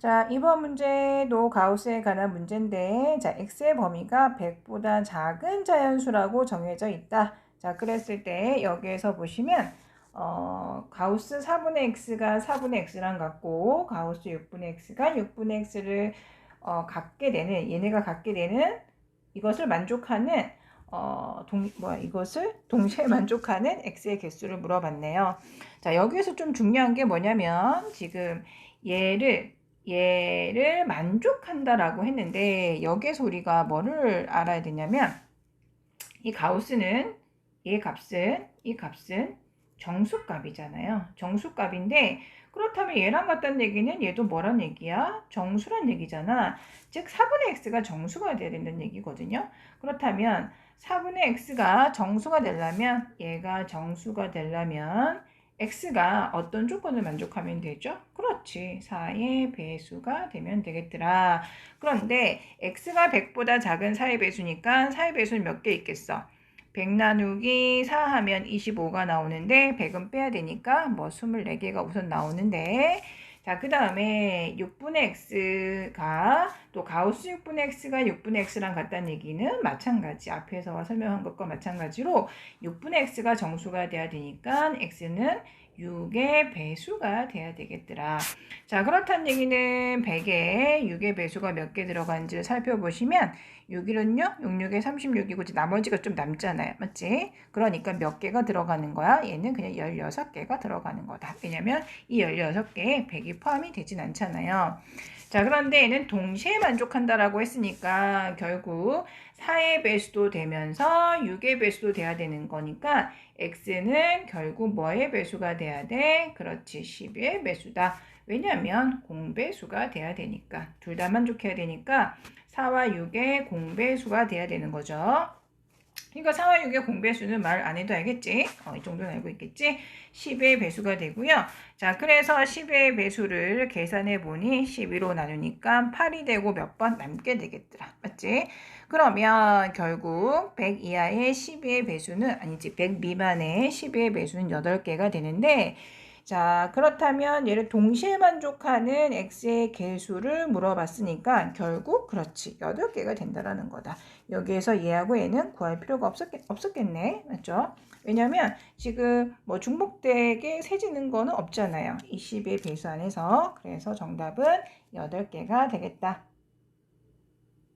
자, 이번 문제도 가우스에 관한 문제인데, 자, x의 범위가 100보다 작은 자연수라고 정해져 있다. 자, 그랬을 때 여기에서 보시면 어, 가우스 4분의 x가 4분의 x랑 같고 가우스 6분의 x가 6분의 x를 어, 갖게 되는 얘네가 갖게 되는 이것을 만족하는 어, 동, 뭐 이것을 동시에 만족하는 x의 개수를 물어봤네요. 자, 여기에서 좀 중요한 게 뭐냐면 지금 얘를 얘를 만족한다라고 했는데 여기에서 우리가 뭐를 알아야 되냐면 이 가우스는 얘 값은 이 값은 정수값이잖아요. 정수값인데 그렇다면 얘랑 같다는 얘기는 얘도 뭐란 얘기야? 정수란 얘기잖아. 즉 4분의 x가 정수가 돼야 된다는 얘기거든요. 그렇다면 4분의 x가 정수가 되려면 얘가 정수가 되려면 x가 어떤 조건을 만족하면 되죠? 그렇지. 4의 배수가 되면 되겠더라. 그런데 x가 100보다 작은 4의 배수니까 4의 배수는 몇 개 있겠어? 100 나누기 4 하면 25가 나오는데 100은 빼야 되니까 뭐 24개가 우선 나오는데 자, 그 다음에 6분의 x가 또 가우스 6분의 x가 6분의 x랑 같다는 얘기는 마찬가지. 앞에서 설명한 것과 마찬가지로 6분의 x가 정수가 돼야 되니까 x는 6의 배수가 돼야 되겠더라. 자, 그렇다는 얘기는 100에 6의 배수가 몇 개 들어간지를 살펴보시면 6일은요, 66에 36이고 나머지가 좀 남잖아요. 맞지? 그러니까 몇 개가 들어가는 거야? 얘는 그냥 16개가 들어가는 거다. 왜냐면 이 16개에 100이 포함이 되진 않잖아요. 자, 그런데 얘는 동시에 만족한다라고 했으니까 결국 4의 배수도 되면서 6의 배수도 돼야 되는 거니까 x는 결국 뭐의 배수가 돼야 돼? 그렇지, 10의 배수다. 왜냐면 공배수가 돼야 되니까 둘 다 만족해야 되니까 4와 6의 공배수가 돼야 되는 거죠. 그러니까 4와 6의 공배수는 말 안 해도 알겠지? 어, 이 정도는 알고 있겠지? 10의 배수가 되고요. 자, 그래서 10의 배수를 계산해 보니 12로 나누니까 8이 되고 몇 번 남게 되겠더라. 맞지? 그러면 결국 100 이하의 12의 배수는 아니지 100 미만의 12의 배수는 8개가 되는데 자, 그렇다면 얘를 동시에 만족하는 x의 개수를 물어봤으니까 결국 그렇지. 8개가 된다라는 거다. 여기에서 얘하고 얘는 구할 필요가 없었겠, 없었겠네. 맞죠? 왜냐면 지금 뭐 중복되게 세지는 거는 없잖아요. 20의 배수 안에서. 그래서 정답은 8개가 되겠다.